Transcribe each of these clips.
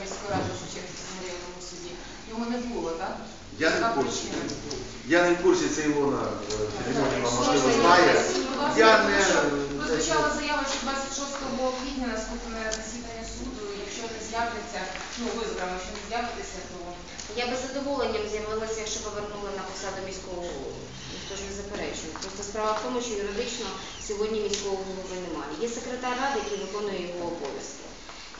міської ради в Шевченківському районному суді. Його не було, так? Я не в курсі. Я не в курсі, це Ілона е, Філімонівна, Що можливо, знає. Я не... що Прозвучала заява, що 26 квітня наступне засідання суду, якщо не з'являться, ну ви зокрема, якщо не з'явитеся, то Я би з задоволенням з'явилася, якщо повернули на посаду міського голову. Ніхто ж не заперечує. Просто справа в тому, що юридично сьогодні міського голови немає. Є секретар ради, який виконує його обов'язки.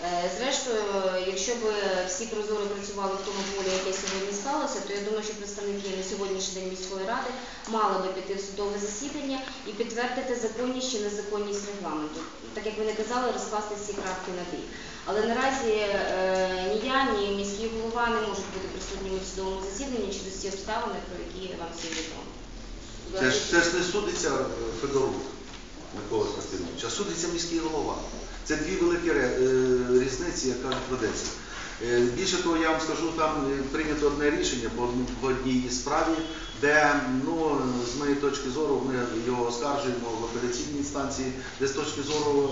Е, Зрештою, якщо б всі прозоро працювали в тому полі, яке сьогодні сталося, то я думаю, що представники на сьогоднішній день міської ради мали би піти в судове засідання і підтвердити законність чи незаконність регламенту. Так як ви не казали, розкласти всі крапки над «і». Але наразі е, ні я, ні міський голова не можуть бути присутніми в судовому засіданні через ті обставини, про які вам всі відомо. Це ж, не судиться е, Федорук Микола Константинович, а судиться міський голова. Це дві великі е, різниці, яка ведеться. Е, Більше того, я вам скажу, там е, прийнято одне рішення по одній справі, де, ну, з моєї точки зору, ми його оскаржуємо в апеляційній інстанції, де з точки зору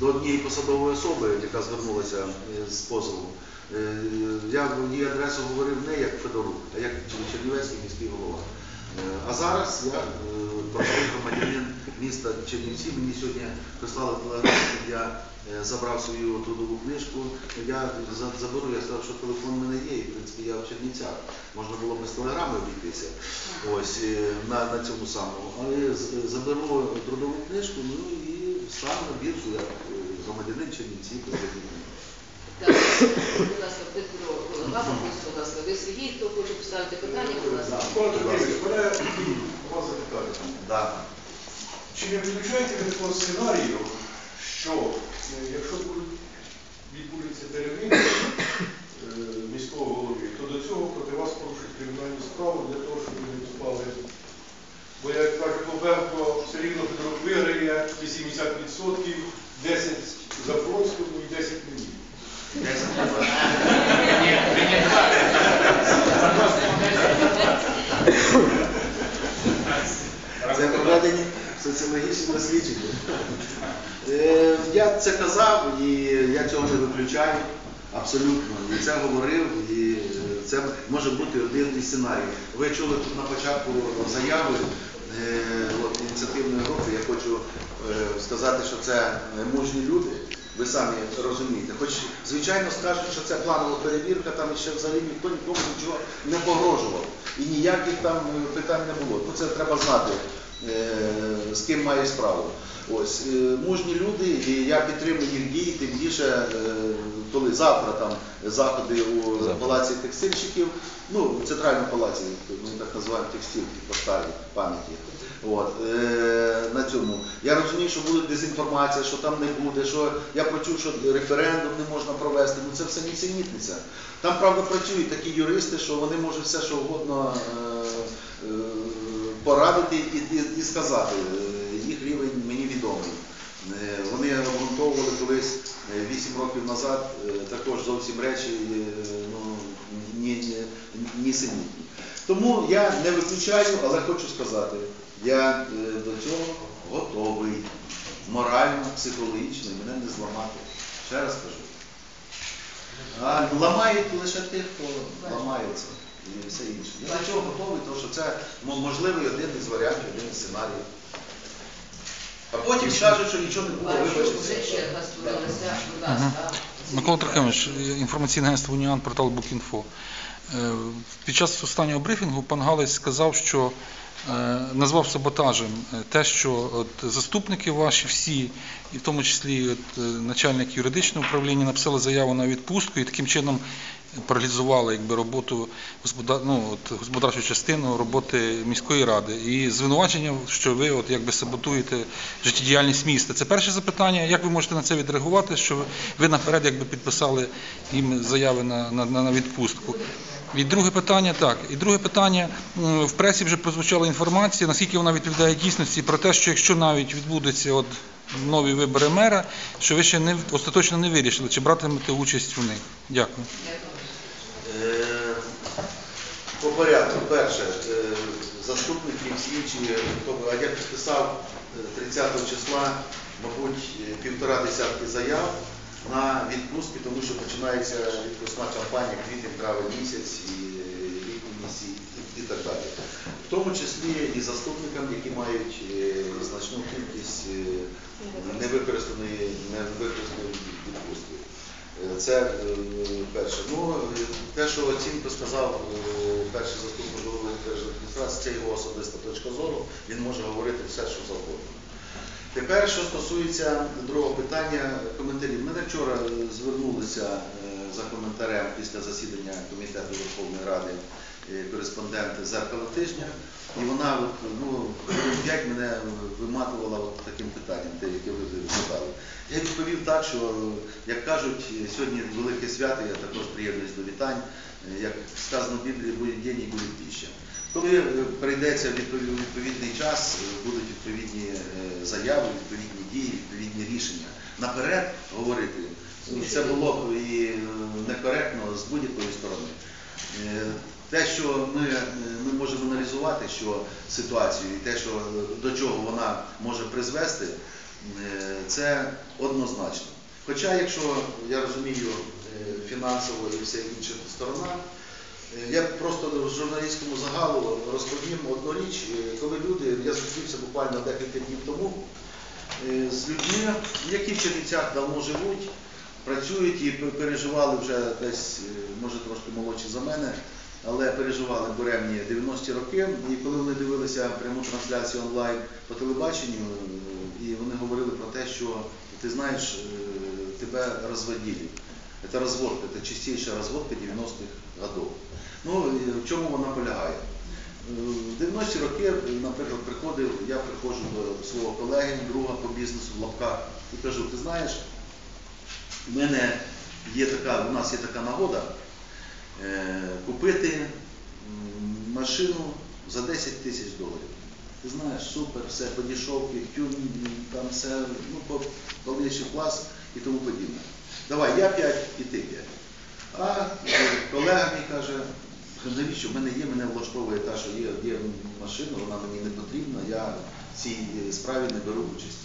до однієї посадової особи, яка звернулася з позовом. Е, Я в її адресу говорив не як Федорук, а як Чернівецький міський голова. А зараз я простий громадянин міста Чернівці. Мені сьогодні прислали телеграму, щоб я е, забрав свою трудову книжку. Я заберу, я сказав, що телефон в мене є, і в принципі я в Чернівцях. Можна було без телеграми обійтися ось, е, на, на цьому самому. Але заберу трудову книжку, ну і сам на біржу як е, громадянин Чернівці. Так, будь ласка, Петро, голова будь ласка, ви Сергій, хто хоче поставити питання, будь ласка. Трохимович, у вас запитання. Да. Чи не виключаєте ви такого сценарію, що е, якщо відбудеться переміни е, міського голови, то до цього проти вас порушать кримінальну справу для того, щоб ви не вступали? Бо як каже Клопенко, все рівно Петро виграє 80%, 10 Запорозькому і 10 мені. Проведені соціологічні дослідження. Е, Я це казав і я цього не виключаю абсолютно. І це говорив, і це може бути один із сценаріїв. Ви чули тут на початку заяви е, от, ініціативної групи. Я хочу е, сказати, що це мужні люди. Ви самі розумієте. Хоч, звичайно, скажуть, що це планова перевірка, там ще взагалі ніхто нікому нічого не погрожував. І ніяких там питань не було. Ну це треба знати, з ким має справу. Ось е, мужні люди, і я підтримую їх дії, тим більше, е, коли завтра там заходи у палаці текстильщиків, ну в центральному палаці, ми так називаємо текстильки по старій пам'яті. От, е, на цьому. Я розумію, що буде дезінформація, що там не буде, що я почув, що референдум не можна провести. Ну це все нісенітниця. Там, правда, працюють такі юристи, що вони можуть все, що угодно е, е, порадити і, і, і сказати. Е, Їх рівень мені відомий. Е, Вони обґрунтовували колись 8 років назад е, також зовсім речі е, ну, ні, ні, нісенітні. Тому я не виключаю, але хочу сказати, я е, до цього готовий. Морально, психологічно, і мене не зламати. Ще раз кажу. А ламають лише тих, хто ламається і все інше. Я до цього готовий, тому що це мо- можливий один із варіантів, один із сценаріїв. А потім скажуть, що нічого не було, вибачте. Микола Трохимович, інформаційне агентство Уніан, портал Букінфо. Е, Під час останнього брифінгу пан Галець сказав, що е, назвав саботажем е, те, що от заступники ваші всі, і в тому числі от, начальник юридичного управління, написали заяву на відпустку і таким чином паралізували якби, роботу ну, от, господарчу частину роботи міської ради. І звинувачення, що ви от, якби, саботуєте життєдіяльність міста. Це перше запитання. Як ви можете на це відреагувати, що ви наперед якби, підписали їм заяви на, на на відпустку? І друге питання, так. І друге питання, в пресі вже прозвучала інформація, наскільки вона відповідає дійсності про те, що якщо навіть відбудеться от нові вибори мера, що ви ще не остаточно не вирішили, чи братимете участь у них. Дякую. Е, По порядку, перше, е, заступники всі, чи хто а я підписав е, 30 числа, мабуть, е, півтора десятки заяв на відпустки, тому що починається відпускна кампанія квітень, травень місяць і місяць і, так далі. В тому числі і заступникам, які мають е, значну кількість е, невикористаної, невикористаної відпустки. Це е, перше. Ну, е, те, що оцінку сказав е, перший заступник голови держадміністрації, це його особиста точка зору, він може говорити все, що завгодно. Тепер, що стосується другого питання, коментарів. Мене вчора звернулися за коментарем після засідання Комітету Верховної Ради кореспонденти зеркало тижня, і вона ну, п'ять мене виматувала от таким питанням, те, яке ви задали. Я відповів так, що, як кажуть, сьогодні велике свято, я також приєднуюсь до вітань. Як сказано в Біблії, буде день і буде піща. Коли е, прийдеться відповідний, час, будуть відповідні е, заяви, відповідні дії, відповідні рішення. Наперед говорити, це було і е, некоректно з будь-якої сторони. Те, що ми, е, ми можемо аналізувати що ситуацію і те, що е, до чого вона може призвести, е, це однозначно. Хоча, якщо я розумію фінансово і вся інша сторона, Я просто журналістському загалу розповім одну річ. Коли люди, я зустрівся буквально декілька днів тому з людьми, які в Чернівцях давно живуть, працюють і переживали вже десь, може трошки молодші за мене, але переживали буремні 90-ті роки. І коли вони дивилися пряму трансляцію онлайн по телебаченню, і вони говорили про те, що ти знаєш, е, тебе розводили. Это разводка, это чистейшая разводка 90-х годов. Ну, в чому вона полягає? Е, В 90-ті роки, наприклад, приходив, я приходжу до свого колеги, друга по бізнесу в лапках і кажу, ти знаєш, в мене є така, у нас є така нагода купити машину за 10 тисяч доларів. Ти знаєш, супер, все по дешевці, тюнінг, там все, ну, по повніший клас і тому подібне. Давай, я 5 і ти 5. А е, колега мій каже, навіщо в мене є, мене влаштовує та, що є, є машина, вона мені не потрібна, я в цій е, справі не беру участі.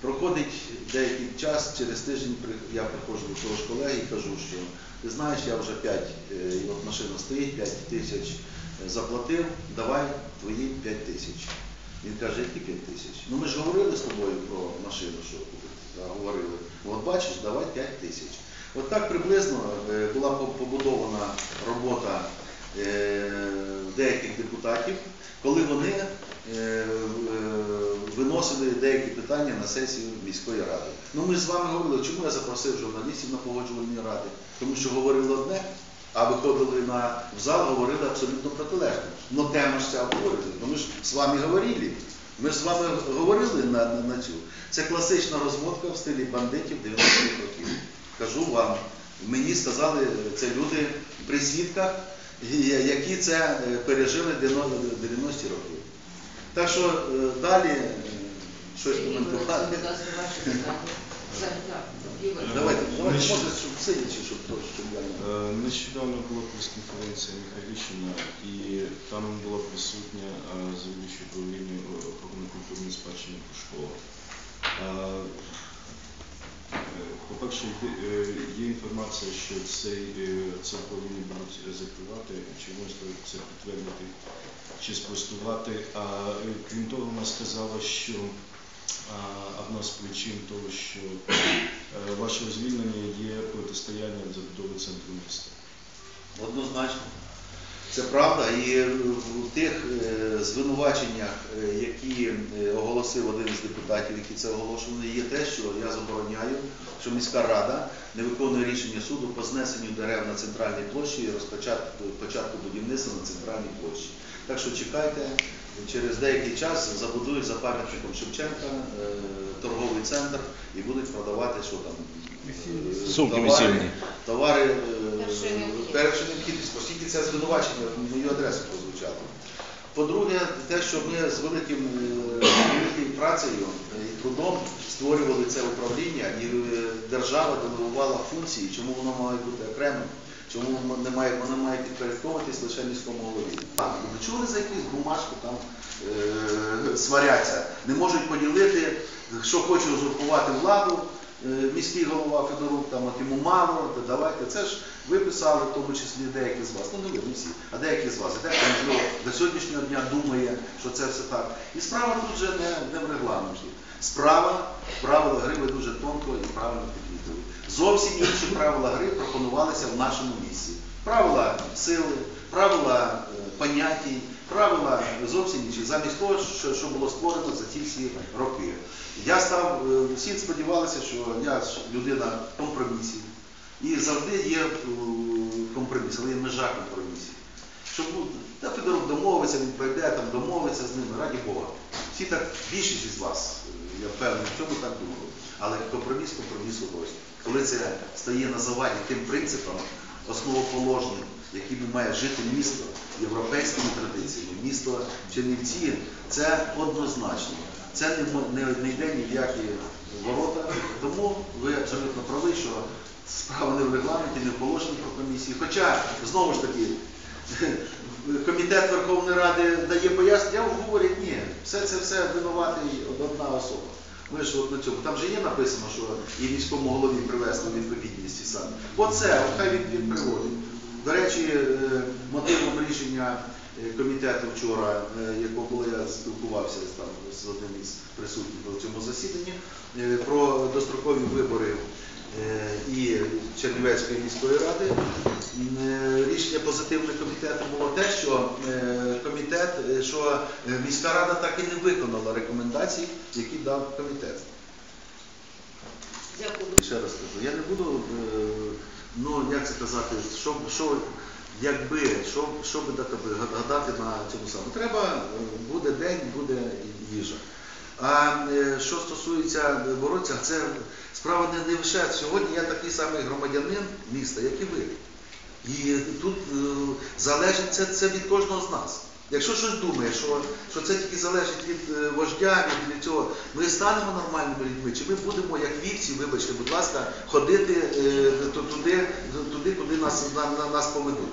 Проходить деякий час, через тиждень я приходжу до того ж колеги і кажу, що ти знаєш, я вже 5, і от машина стоїть, 5 тисяч е, заплатив, давай твої 5 тисяч. Він каже, які 5 тисяч? Ну ми ж говорили з тобою про машину, що говорили. От бачиш, давай 5 тисяч. От так приблизно е, була побудована робота е, деяких депутатів, коли вони е, е, виносили деякі питання на сесію міської ради. Ну ми ж з вами говорили, чому я запросив журналістів на погоджувальні ради? Тому що говорили одне, а виходили на в зал, говорили абсолютно протилежне. Ну тема ж ця обговорюється. Ну ми ж з вами говорили. Ми ж з вами говорили на, на, на цю. Це класична розводка в стилі бандитів 90-х років. Кажу вам, мені сказали це люди при свідках, які це е, пережили 90-ті роки. Так що е, далі е, щось. Так, Ігор. Давайте, давайте, Ми може, щоб сидячи, щоб я не... Е, Нещодавно була прес-конференція Михайлівщина, і там була присутня е, завідуюча управління е, охорони культурної спадщини по школах. Е, По-перше, йде- е, є інформація, що цей, е, це управління будуть закривати, чи можете це підтвердити чи спростувати. А е, крім того, вона сказала, що одна з причин того, що е, вашого звільнення є протистояння в забудові центру міста. Однозначно. Це правда. І в тих е, звинуваченнях, е, які оголосив один із депутатів, які це оголошували, є те, що я забороняю, що міська рада не виконує рішення суду по знесенню дерев на центральній площі і розпочатку початку будівництва на центральній площі. Так що чекайте, через деякий час забудують за пам'ятником Шевченка е, торговий центр і будуть продавати, що там. е, Сумки товари- весільні. Товари е, Першої необхідності. першої необхідності, оскільки це звинувачення в мою адресу прозвучало. По-друге, те, що ми з великим, е, великою працею е, і трудом створювали це управління, і е, держава делегувала функції, чому воно має бути окремим, чому воно не має, воно має підпорядковуватись лише міському голові. Так, ви чули за якусь бумажку там е, сваряться, не можуть поділити, що хоче узурпувати владу, е, міський голова Федорук, там от йому мало, то давайте. Це ж ви писали, в тому числі деякі з вас, ну не ви, не всі, а деякі з вас. І дехто, можливо, до сьогоднішнього дня думає, що це все так. І справа тут вже не, не в регламенті. Справа, правила гри ви дуже тонко і правильно підмітили. Зовсім інші правила гри пропонувалися в нашому місці. Правила сили, правила е, понятій, правила зовсім інші. Замість того, що, що було створено за ці всі роки. Я став, е, всі сподівалися, що я людина компромісів. І завжди є е, компроміс, але є межа компромісів. Щоб ну, та Федорук домовиться, він пройде, там домовиться з ними, раді Бога. Всі так, більшість із вас, е, я впевнений, в цьому так думали. Але компроміс компромісу гость. Коли це стає на заваді тим принципам, основоположним, якими має жити місто європейськими традиціями, місто Чернівці, це однозначно. Це не, не, не йде ні в які ворота. Тому ви абсолютно праві, що справа не в регламенті, не в положенні про комісії. Хоча, знову ж таки, Комітет Верховної Ради дає пояснення, говорю, ні, все це все винуватий одна особа. Ми ж от на цьому. Там же є написано, що і міському голові привезли відповідність і саме. Оце, хай він, приводить. До речі, е, мотивом рішення комітету вчора, е, якого коли я спілкувався з, там, з одним із присутніх на цьому засіданні, е, про дострокові вибори е, і Чернівецької міської ради. Е, Рішення позитивне комітету було те, що е, комітет, е, що е, міська рада так і не виконала рекомендацій, які дав комітет. Дякую. Ще раз кажу, я не буду, е, ну як це казати, що, що якби, що, що би дати гадати на цьому самому. Треба, е, буде день, буде їжа. А е, що стосується боротися, це справа не, лише сьогодні. Я такий самий громадянин міста, як і ви. І тут е, залежить це, це від кожного з нас. Якщо щось думає, що, що це тільки залежить від е, вождя, від, від цього, ми станемо нормальними людьми, чи ми будемо, як вівці, вибачте, будь ласка, ходити е, туди, туди, куди нас, на, на, нас поведуть.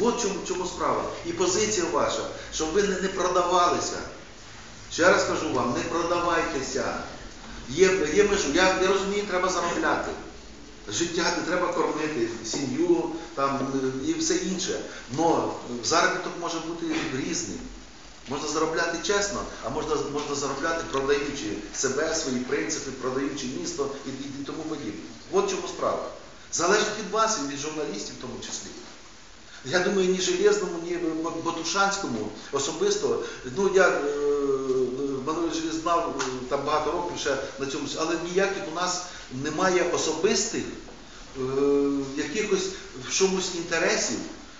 От чому, чому справа. І позиція ваша, щоб ви не, не продавалися. Ще раз кажу вам, не продавайтеся. Є, є межу. Я, я розумію, треба заробляти. Життя не треба кормити, сім'ю там, і все інше. Но заробіток може бути різний. Можна заробляти чесно, а можна, можна заробляти, продаючи себе, свої принципи, продаючи місто і, і, і тому подібне. От чому справа. Залежить від вас і від журналістів в тому числі. Я думаю, ні Железному, ні Батушанському особисто, ну я е, Мануель Желез знав там багато років ще на цьому, але ніяких у нас немає особистих е, якихось в чомусь інтересів,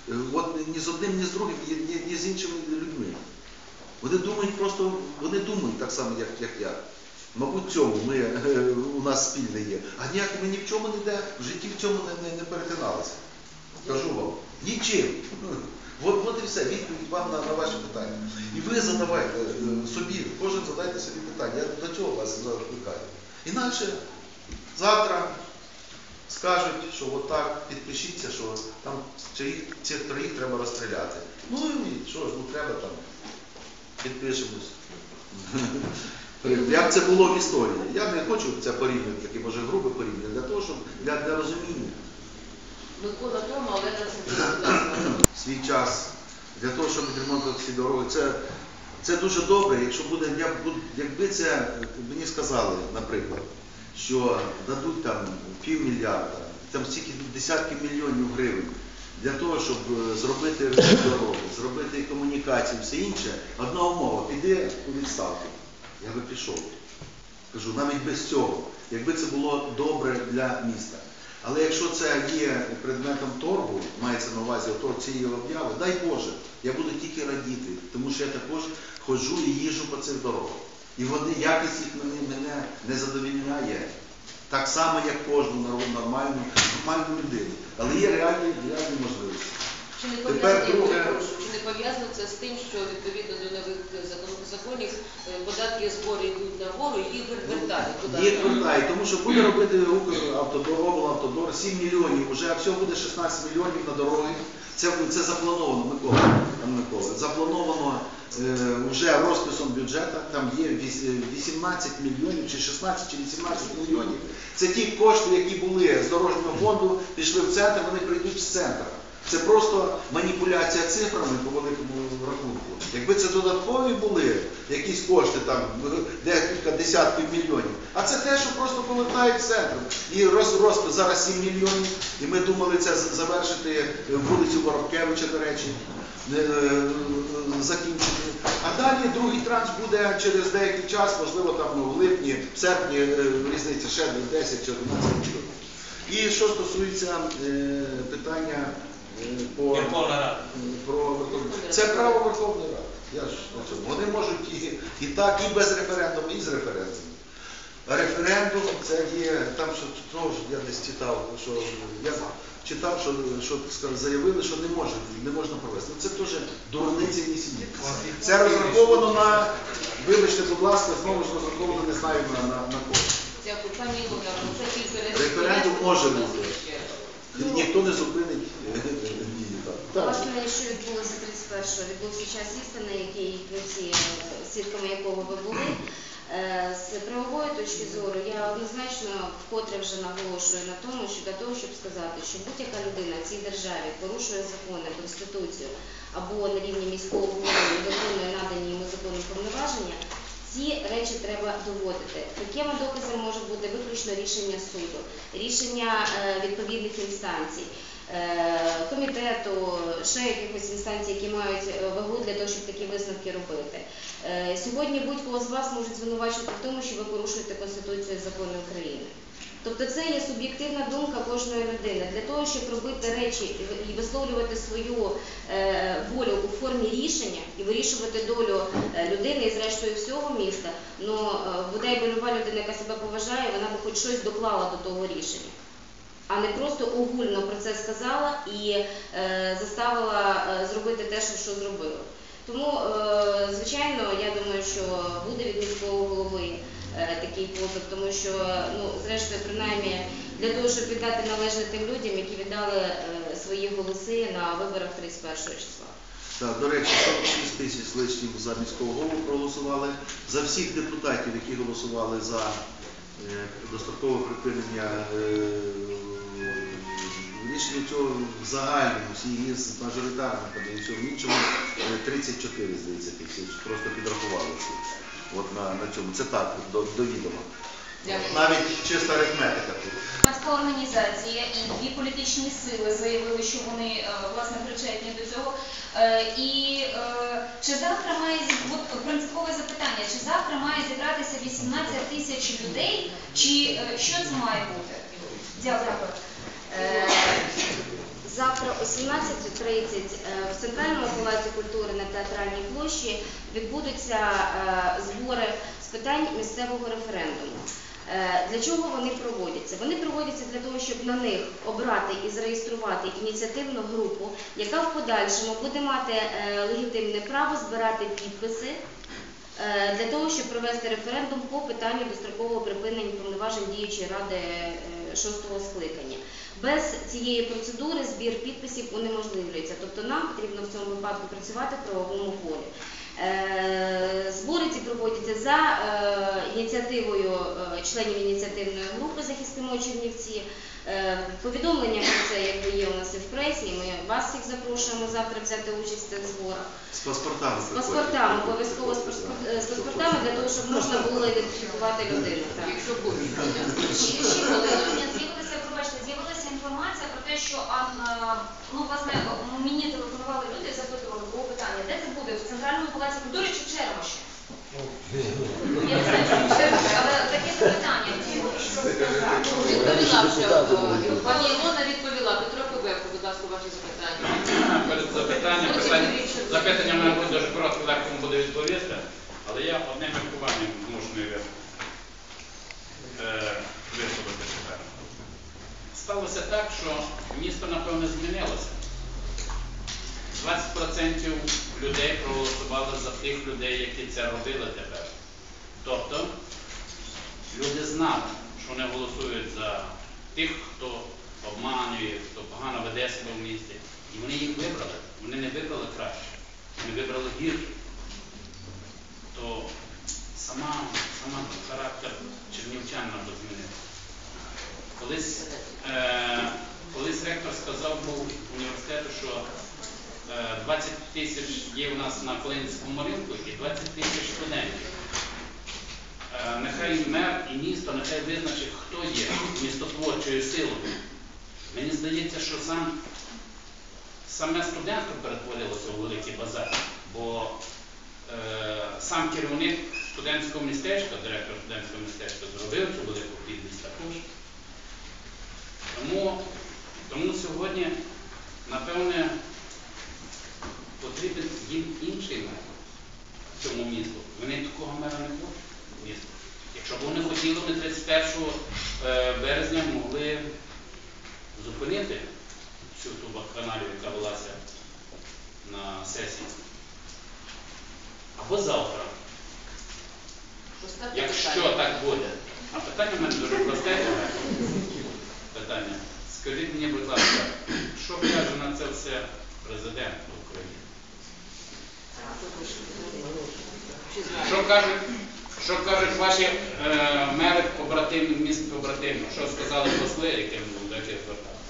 е, от ні з одним, ні з другим, ні, ні, ні з іншими людьми. Вони думають просто, вони думають так само, як, як я. Мабуть, цьому ми, е, у нас спільне є. А ніяк ми ні в чому ніде в житті в цьому не, не, не перетиналися. Кажу вам, нічим. От, от і все, відповідь вам на, на ваші питання. І ви задавайте е, собі, кожен задайте собі питання. Я до чого вас закликаю. Інакше завтра скажуть, що отак підпишіться, що там цих троїх треба розстріляти. Ну і що ж, ну треба там, підпишемось. Як це було в історії? Я не хочу це порівнювати, таке може грубе порівняння, для того, щоб для, для розуміння. Микола Тома, Олена Сергійовна, свій час для того, щоб відремонтувати ці дороги. Це, це дуже добре, якщо буде, я якби це мені сказали, наприклад, що дадуть там півмільярда, там стільки десятки мільйонів гривень для того, щоб е, зробити дороги, зробити комунікації, все інше, одна умова, піди у відставку. Я би пішов. Кажу, навіть без цього, якби це було добре для міста. Але якщо це є предметом торгу, мається на увазі торг цієї обяви, дай Боже, я буду тільки радіти, тому що я також ходжу і їжу по цих дорогах. І вони, якість їх мене, мене не задовільняє. Так само, як кожну нормальну, нормальну людину. Але є реальні, реальні можливості. Чи не Тепер пов'язано, друге. чи не пов'язано це з тим, що відповідно до нових е, закон- законів е, податки і збори йдуть нагору, і їх вертають туди? Їх вертає, тому що буде робити Укравтодор, облавтодор 7 мільйонів, вже всього буде 16 мільйонів на дороги. Це, це заплановано, Микола, пан Микола, заплановано е, вже розписом бюджету, там є віс- е, 18 мільйонів, чи 16, чи 18 мільйонів. Це ті кошти, які були з дорожнього фонду, пішли в центр, вони прийдуть з центру. Це просто маніпуляція цифрами по великому рахунку. Якби це додаткові були якісь кошти, там декілька десятків мільйонів, а це те, що просто повертають в центр. І роз, зараз 7 мільйонів, і ми думали це завершити вулицю Воробкевича, до речі, е, закінчити. А далі другий транш буде через деякий час, можливо, там в липні, в серпні е, різниця ще 10 чи 11 мільйонів. І що стосується е, питання е, по Верховна Рада. про Верховну Це право Верховної Ради. Я ж. Вони можуть і, і так, і без референдуму, і з референдумом. Референдум це є, там що ж я десь читав, що я читав, що, що сказали, заявили, що не може, не можна провести. Ну, Це теж дурниці і сім'ї. Це розраховано на, вибачте, будь ласка, знову ж розраховано, не знаю на, на, на кого. Дякую, пані Ілона, це тільки Референдум може У бути. І Ніхто не зупинить е, дії. Власне, що відбулося 31-го, відбувся час істини, який ви всі е, свідками якого ви були. Е, З правової точки зору я однозначно вкотре вже наголошую на тому, що для того, щоб сказати, що будь-яка людина в цій державі порушує закони, конституцію або на рівні міського голови виконує надані йому законні повноваження, ці речі треба доводити. Такими доказами може бути виключно рішення суду, рішення е, відповідних інстанцій, е, комітету, ще якихось інстанцій, які мають е, вагу для того, щоб такі висновки робити. Сьогодні будь-кого з вас можуть звинувачувати в тому, що ви порушуєте Конституцію і закони України. Тобто це є суб'єктивна думка кожної людини. Для того, щоб робити речі і висловлювати свою е, волю у формі рішення і вирішувати долю е, людини і зрештою всього міста, ну е, бодай би люба людина, яка себе поважає, вона би хоч щось доклала до того рішення. А не просто огульно про це сказала і заставила зробити те, що, зробила. Тому, звичайно, я думаю, що буде від міського голови такий позов, тому що, ну, зрештою, принаймні, для того, щоб віддати належне тим людям, які віддали е, свої голоси на виборах 31 числа. Так, до речі, 46 тисяч лишніх за міського голову проголосували. За всіх депутатів, які голосували за е, дострокове припинення е, рішення цього в загальному, всі із мажоритарника, і всьому іншому, е, 34, здається, тисяч. Просто підрахували всі. От на, на цьому. Це так, до, до відома. Дякую. Навіть чиста арифметика тут. Громадська організація і дві політичні сили заявили, що вони е, власне причетні до цього. Е, І е, чи завтра має зі- от принципове запитання, чи завтра має зібратися 18 тисяч людей, чи е, що це має бути? Дякую. Е, Завтра о 17.30 е, в Центральному палаці культури на театральній площі відбудуться е, збори з питань місцевого референдуму. Е, Для чого вони проводяться? Вони проводяться для того, щоб на них обрати і зареєструвати ініціативну групу, яка в подальшому буде мати легітимне право збирати підписи для того, щоб провести референдум по питанню дострокового припинення повноважень діючої ради шостого скликання. Без цієї процедури збір підписів унеможливлюється. Тобто нам потрібно в цьому випадку працювати в правовому полі. Е, Збори ці проводяться за е, ініціативою е, членів ініціативної групи Захистимо Чернівці. Повідомлення про це якби є у нас і в пресі. і Ми вас всіх запрошуємо завтра взяти участь в цих зборах. З паспортами. З паспортами, обов'язково з паспорт- з паспортами для того, щоб можна було ідентифікувати людину. Так. Якщо питання з'явилася, пробачте, з'явилася інформація про те, що ну власне мені телефонували люди, питання, де це буде в центральному палаці культури чи в Чермоші? Я не знаю, чи в Чермоші, але таке запитання. Що? Відповіла вже. е, Пані Ілона відповіла. Петро Кубевко, будь ласка, ваше запитання. Перед запитанням, питання, запитання мене буде дуже коротко, легко вам буде відповісти, але я одним міркуванням змушений ви- е, висловити тепер. Сталося так, що місто, напевно, змінилося. 20% людей проголосували за тих людей, які це робили тепер. Тобто люди знали, що вони голосують за тих, хто обманює, хто погано веде себе в місті. І вони їх вибрали. Вони не вибрали краще, вони вибрали гірше. То сама, сама характер чернівчан треба змінити. Колись, е, колись ректор сказав був університету, що 20 тисяч є у нас на Клинському ринку і 20 тисяч студентів. Е, нехай мер і місто нехай визначить, хто є містотворчою силою. Мені здається, що сам, саме студентство перетворилося у великий базар, бо е, сам керівник студентського містечка, директор студентського містечка, зробив цю велику підність також. Тому, тому сьогодні, напевне, потрібен їм інший мер цьому місту. Вони такого мера не хочуть місту. Якщо б вони хотіли, вони 31 е, березня могли зупинити всю ту вакханалію, яка велася на сесії. Або завтра, Поставте якщо питання. так буде. А питання в мене дуже просте. Питання. Скажіть мені, будь ласка, що каже на це все президент України? Що кажуть, що кажуть ваші е, мери побратимів, міст побратимів? Що сказали посли, яким до яких звертався?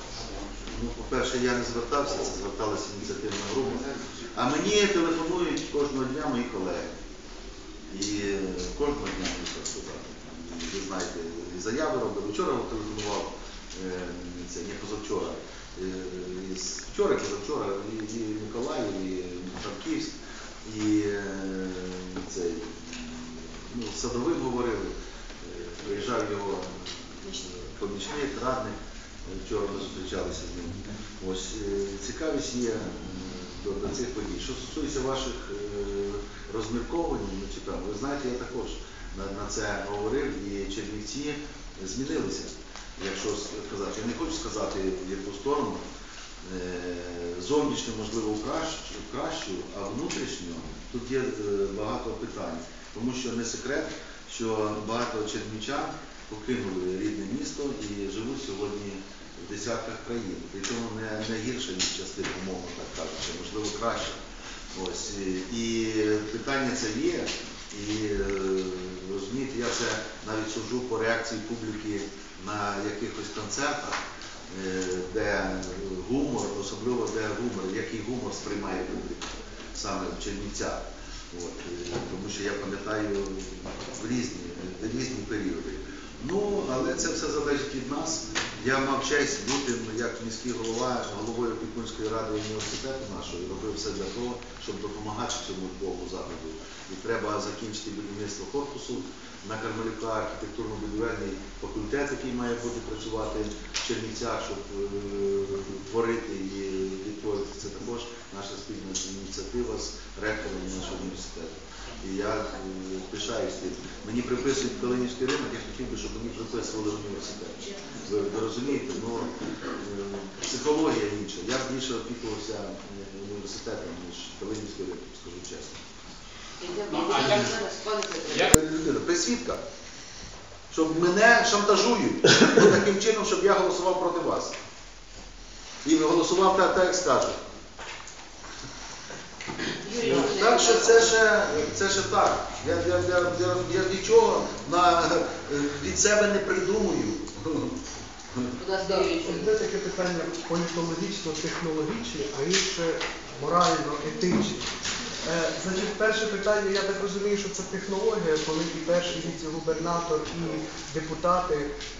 Ну, по-перше, я не звертався, це зверталася ініціативна група. А мені телефонують кожного дня мої колеги. І е, кожного дня, можу так сказати. Ви знаєте, і заяви робили. Вчора телефонував, е, це не позавчора. е, Вчора, позавчора, і, і Миколаїв, і Франківськ, і е, цей, ну, садовим говорили, Е, приїжджав його е, помічник, радник. Вчора ми зустрічалися з ним. Ось цікавість є до, до цих подій. Що стосується ваших розмірковань, ну. Ви знаєте, я також на, на це говорив, і Чернівці змінилися. Якщо сказати, я не хочу сказати в яку сторону. Е, Зовнішньо, можливо, кращу, а внутрішньо тут є е, багато питань. Тому що не секрет, що багато чернівчан покинули рідне місто і живуть сьогодні в десятках країн. Причому не, не гірше, ніж частина, умовно так кажучи, можливо, краще. Ось. І, питання це є. І е, розумієте, я це навіть суджу по реакції публіки на якихось концертах, де гумор, особливо де гумор, який гумор сприймає публіка саме в Чернівцях. От, е, тому що я пам'ятаю в різні, різні періоди. Ну, але це все залежить від нас. Я мав честь бути ну, як міський голова, головою опікунської ради університету нашого робив все для того, щоб допомагати цьому боку заходу. І треба закінчити будівництво корпусу на Кармелюка, архітектурно-будівельний факультет, який має бути працювати в Чернівцях, щоб е, творити і відтворити. Це також наша спільна ініціатива з ректором нашого університету. І я е, пишаюсь тим. Мені приписують Калинівський ринок, я хотів би, щоб мені приписували університет. Ви, розумієте, ну е, психологія інша. Я більше опікувався університетом, ніж Калинівський ринок, скажу чесно. Людина, при свідках, щоб мене шантажують ну, таким чином, щоб я голосував проти вас. І голосував так, так як скажуть. Ну, Так що це ще, це ще так. Я, я, я, я, я нічого на, від себе не придумую. Одне таке питання політологічно-технологічне, а інше морально-етичне. Е, значить, перше питання, я так розумію, що це технологія, коли і перший віце-губернатор, і депутати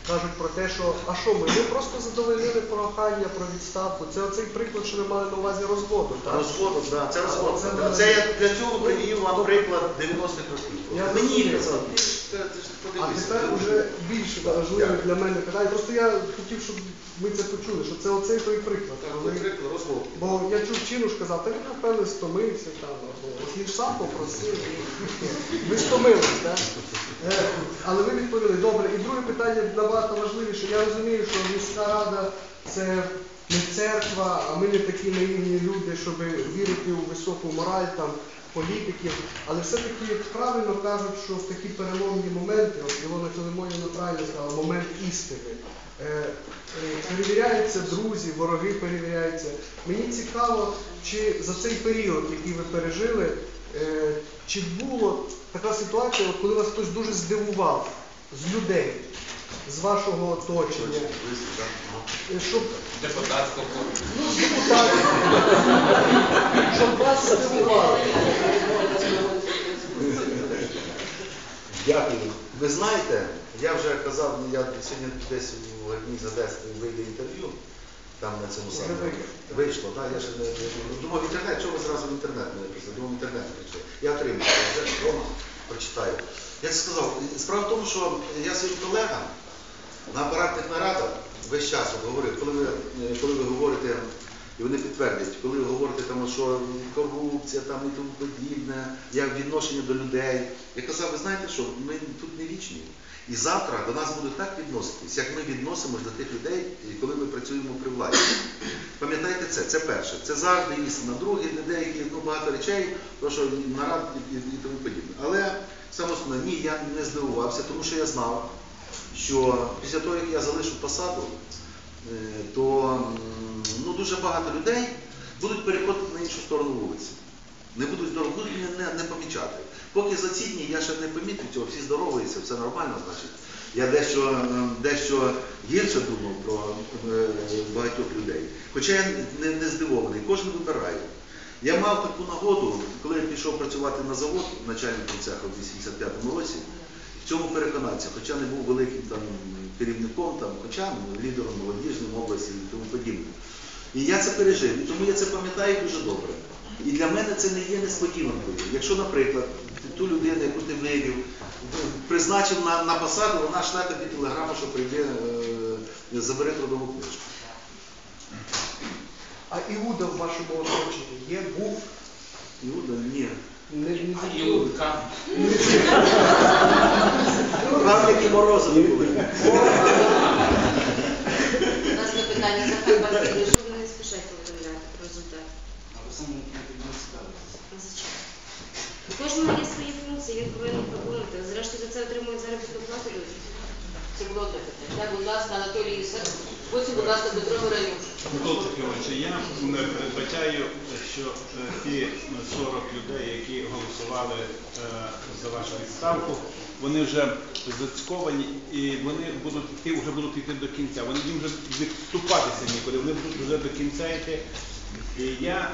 кажуть про те, що а що ми? Ми просто задовольнили прохання про відставку. Це оцей приклад, що ви мали на увазі розводу, так? Розводу, да, це розвод. Це Це, це я для цього привів вам приклад 90-х років. Мені казав, А тепер вже більше важливе для мене питання. Просто я хотів, щоб ми це почули, що це оцей той приклад. Так, коли- приклад, розвод. Бо я чув чинуш казав, та він напевне стомився там, або він ж сам попросив. Ви стомились, так? Е, але ви відповіли. Добре. І друге питання набагато важливіше. Я розумію, що міська рада це не церква, а ми не такі наївні люди, щоб вірити у високу мораль там політиків. Але все-таки правильно кажуть, що в такі переломні моменти, от Ілона Филимонівна правильно сказала, момент істини. Е, перевіряються друзі, вороги перевіряються. Мені цікаво, чи за цей період, який ви пережили, е, чи була така ситуація, коли вас хтось дуже здивував з людей, з вашого оточення, е, щоб Депутатського ну, з депутатів, щоб вас здивували. Дякую. Ви знаєте, я вже казав, я сьогодні десь у одній з Одес вийде інтерв'ю, там на цьому самому. вийшло. Так, я ще не, не- думав інтернет, чого ви зразу в інтернет не написали? Думав, інтернет не прийшли. Я отримав, я вже вдома прочитаю. Я це сказав, справа в тому, що я своїм колегам на апаратних нарадах весь час от говорив, коли ви, коли ви говорите, і вони підтвердять, коли ви говорите, там, що корупція там, і тому подібне, як відношення до людей. Я казав, ви знаєте що, ми тут не вічні. І завтра до нас будуть так відноситись, як ми відносимось до тих людей, коли ми працюємо при владі. Пам'ятайте це, це перше. Це завжди істина. Друге, де деякі ну, багато речей, то що нарад і, і, і тому подібне. Але саме основне, ні, я не здивувався, тому що я знав, що після того, як я залишу посаду, е, то ну, дуже багато людей будуть переходити на іншу сторону вулиці. Не будуть здорові, будуть мене не, не помічати. Поки за ці дні я ще не помітив цього, всі здоровуються, все нормально, значить. Я дещо, е, дещо гірше думав про е, багатьох людей. Хоча я не, не здивований, кожен вибирає. Я мав таку нагоду, коли я пішов працювати на завод начальником цеху в 85-му році, в цьому переконався, хоча не був великим там керівником, там, хоча ну, лідером молодіжним області і тому подібне. І я це пережив, і тому я це пам'ятаю дуже добре. І для мене це не є несподіванкою. Якщо, наприклад, ту людину, яку ти вивів, призначив на, на посаду, вона шле тобі телеграму, що прийде, е, забери трудову книжку. А Іуда в вашому оточенні є, був, Іуда, ні. не, не І зіткнув. Лука. Равлики морозові були. У нас є питання щоб ви не спішайте повідомляти про результат. У кожного є свої функції, він повинен виконувати. Зрештою, за це отримують заробітну плату люди. Це було одне питання. Так, будь ласка, Анатолій Ісак. Потім, будь ласка, Петро Миронюк. Микола Петрович, я не передбачаю, що е, ті 40 людей, які голосували е, за вашу відставку, вони вже зацьковані і вони будуть йти, вже будуть йти до кінця. Вони їм вже відступатися нікуди, вони будуть вже до кінця йти. Я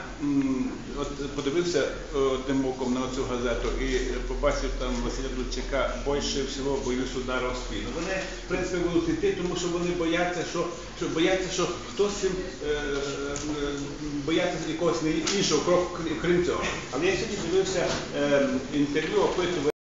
от подивився е, одним оком на цю газету і побачив там Василя Дудчака більше всього боюсь удару в спину. Вони, в принципі, будуть йти, тому що вони бояться, що, що бояться, що хтось їм е, е, бояться якогось іншого кроку, крім цього. Але я сьогодні дивився е, інтерв'ю опитування.